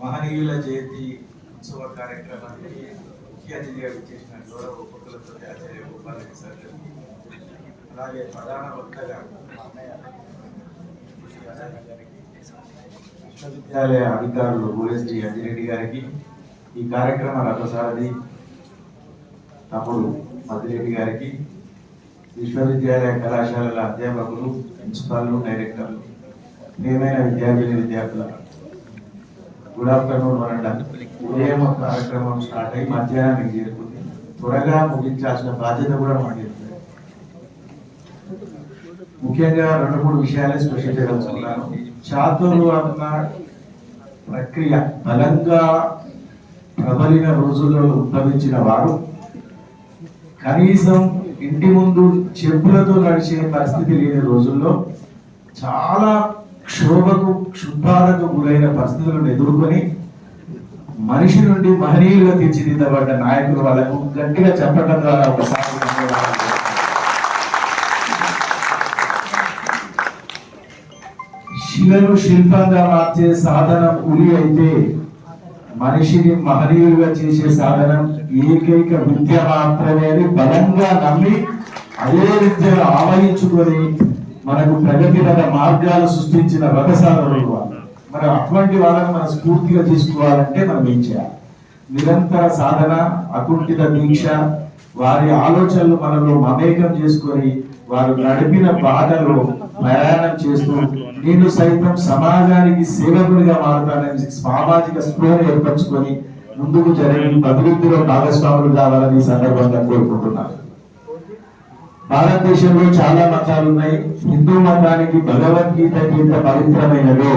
మహనీయుల జయంతి ఉత్సవ కార్యక్రమానికి ముఖ్య అతిథిగా విచ్చేసిన గౌరవ ఉపకులతో ఆచార్య గోపాలరెడ్డి సార్ అలాగే ప్రధాన వక్తగా విశ్వవిద్యాలయ అధికారులు ఓఎస్డి అంజిరెడ్డి గారికి ఈ కార్యక్రమ రథసారథి తమ్ముడు మద్దిరెడ్డి గారికి విశ్వవిద్యాలయ కళాశాలల అధ్యాపకులు ప్రిన్సిపాల్లు డైరెక్టర్లు ప్రియమైన విద్యార్థులు విద్యార్థుల గుడ్ ఆఫ్టర్నూన్ వరండా ఉదయం కార్యక్రమం స్టార్ట్ అయ్యి మధ్యాహ్నానికి చేరుకుంది. త్వరగా ముగించాల్సిన బాధ్యత కూడా మనకి ముఖ్యంగా రెండు మూడు విషయాలే స్పృశించగలుగుతున్నాను చాతురు అన్న ప్రక్రియ బలంగా ప్రబలిన రోజుల్లో ఉద్భవించిన వారు కనీసం ఇంటి ముందు చెప్పులతో నడిచే పరిస్థితి లేని రోజుల్లో చాలా క్షోభకు క్షుభాలకు గురైన పరిస్థితులను ఎదుర్కొని మనిషి నుండి మహనీయులుగా తీర్చిదిద్దబడ్డ నాయకులు వాళ్ళకు గట్టిగా చెప్పడం ద్వారా ఒకసారి శిలను శిల్పంగా మార్చే సాధనం ఉలి అయితే మనిషిని మహనీయులుగా చేసే సాధనం ఏకైక విద్య మాత్రమే అని బలంగా నమ్మి అదే విద్యను ఆవహించుకొని మనకు ప్రగతిపద మార్గాలు సృష్టించిన రథసారులు వాళ్ళు. మరి అటువంటి వాళ్ళని మనం స్ఫూర్తిగా తీసుకోవాలంటే మనం ఏం చేయాలి నిరంతర సాధన అకుంఠిత దీక్ష వారి ఆలోచనలు మనలో మమేకం చేసుకొని వారు నడిపిన బాధలో ప్రయాణం చేస్తూ నేను సైతం సమాజానికి సేవకుడిగా మారుతానని సామాజిక స్పృహను ఏర్పరచుకొని ముందుకు జరిగిన అభివృద్ధిలో భాగస్వాములు కావాలని సందర్భంగా కోరుకుంటున్నాను భారతదేశంలో చాలా మతాలు ఉన్నాయి. హిందూ మతానికి భగవద్గీత ఎంత పవిత్రమైనదో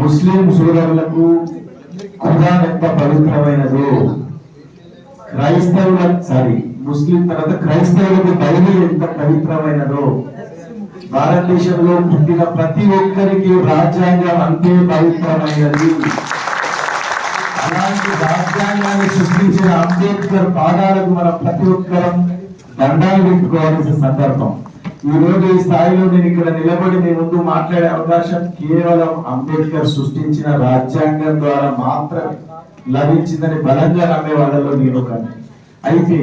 ముస్లిం సోదరులకు ఖురాన్ ఎంత పవిత్రమైనదో క్రైస్తవుల సారీ ముస్లిం తర్వాత క్రైస్తవులకు బైబిల్ ఎంత పవిత్రమైనదో భారతదేశంలో పుట్టిన ప్రతి ఒక్కరికి రాజ్యాంగం అంతే పవిత్రమైనది. అలాంటి రాజ్యాంగాన్ని సృష్టించిన అంబేద్కర్ పాదాలకు మనం ప్రతి ఒక్కరం దండాలు పెట్టుకోవాల్సిన సందర్భం. ఈ రోజు ఈ స్థాయిలో నేను ఇక్కడ నిలబడి మీ ముందు మాట్లాడే అవకాశం కేవలం అంబేద్కర్ సృష్టించిన రాజ్యాంగం ద్వారా మాత్రమే లభించిందని బలంగా నమ్మే వాళ్ళలో నేను ఒకని అయితే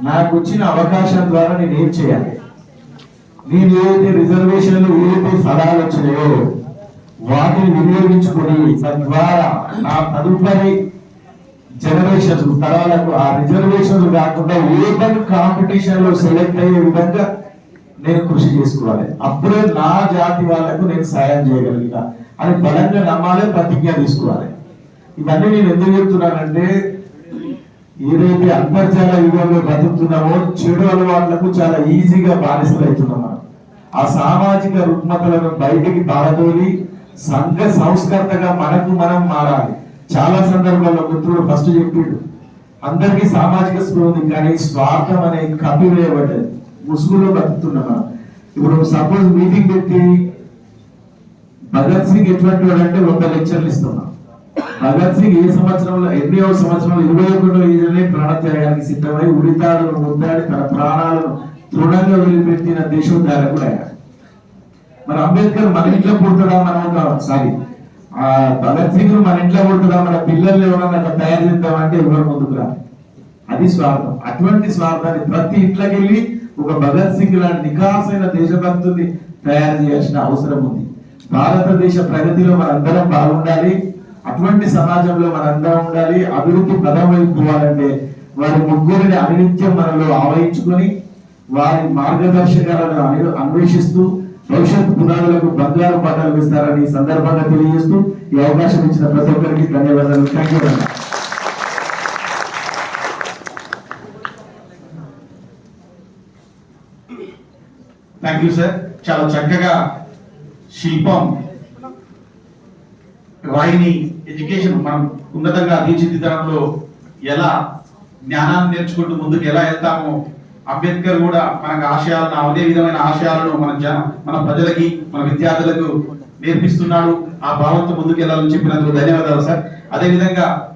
నాకు వచ్చిన అవకాశం ద్వారా నేను ఏం చేయాలి? నేను ఏదైతే రిజర్వేషన్లు ఏదైతే సలహాలు వచ్చినాయో వాటిని వినియోగించుకొని తద్వారా నా తదుపరి జనరేషన్ తరాలకు ఆ రిజర్వేషన్ కాకుండా ఓపెన్ కాంపిటీషన్లో సెలెక్ట్ అయ్యే విధంగా నేను కృషి చేసుకోవాలి. అప్పుడే నా జాతి వాళ్ళకు నేను సాయం చేయగలుగుతా. అని బలంగా నమ్మాలి ప్రతిజ్ఞ తీసుకోవాలి. ఇవన్నీ నేను ఎందుకు చెప్తున్నానంటే ఏదైతే అంతర్జాల యుగంలో బతుకుతున్నామో చెడు అలవాట్లకు చాలా ఈజీగా బానిసలు అవుతున్నాం మనం. ఆ సామాజిక రుగ్మతలను బయటికి పారదోలి సంఘ సంస్కర్తగా మనకు మనం మారాలి. చాలా సందర్భాల్లో మిత్రుడు ఫస్ట్ చెప్పిండు. అందరికీ సామాజిక స్పృహ ఉంది కానీ స్వార్థం అనే కపి వేయబడ్డది. ముసుగులో బతుకుతున్నాం ఇప్పుడు సపోజ్ మీటింగ్ పెట్టి భగత్ సింగ్ ఎటువంటి వాడు అంటే వంద లెక్చర్లు ఇస్తున్నాం. భగత్ సింగ్ ఏ సంవత్సరంలో ఎన్నో సంవత్సరంలో ఇరవై ఒకటో ఏళ్ళనే ప్రాణత్యాగానికి సిద్ధమై ఉడితాడును ముద్దాడి తన ప్రాణాలను దృఢంగా వదిలిపెట్టిన దేశోద్ధారకుడు ఆయన. మరి అంబేద్కర్ మన ఇంట్లో పుడతాడా? మనం ఒక సారీ. ఆ భగత్ సింగ్ మన ఇంట్లో పుడతాడా మన పిల్లల్ని ఎవరన్నా అట్లా తయారు చేద్దామంటే ఎవరు ముందుకు అది స్వార్థం. అటువంటి స్వార్థాన్ని ప్రతి ఇంట్లోకి వెళ్ళి ఒక భగత్ సింగ్ లాంటి నికాసైన దేశభక్తుల్ని తయారు చేయాల్సిన అవసరం ఉంది. భారతదేశ ప్రగతిలో మనందరం బాగుండాలి. అటువంటి సమాజంలో మనందరం ఉండాలి. అభివృద్ధి పదం వారి ముగ్గురిని అనిత్యం మనలో ఆవహించుకొని వారి మార్గదర్శకాలను అన్వేషిస్తూ భవిష్యత్ పునాదులకు బంగారు పాఠాలు ఇస్తారని ఈ సందర్భంగా తెలియజేస్తూ ఈ అవకాశం ఇచ్చిన ప్రతి ఒక్కరికి ధన్యవాదాలు. Thank you thank you sir చాలా చక్కగా శిల్పం రాయిని ఎడ్యుకేషన్ మనం ఉన్నతంగా తీర్చిదిద్దడంలో ఎలా జ్ఞానాన్ని నేర్చుకుంటూ ముందుకు ఎలా వెళ్తామో అంబేద్కర్ కూడా మనకు ఆశయాలను అదే విధమైన ఆశయాలను మన జన మన ప్రజలకి మన విద్యార్థులకు నేర్పిస్తున్నాడు. ఆ భావంతో ముందుకెళ్ళాలని చెప్పినందుకు ధన్యవాదాలు సార్. అదే విధంగా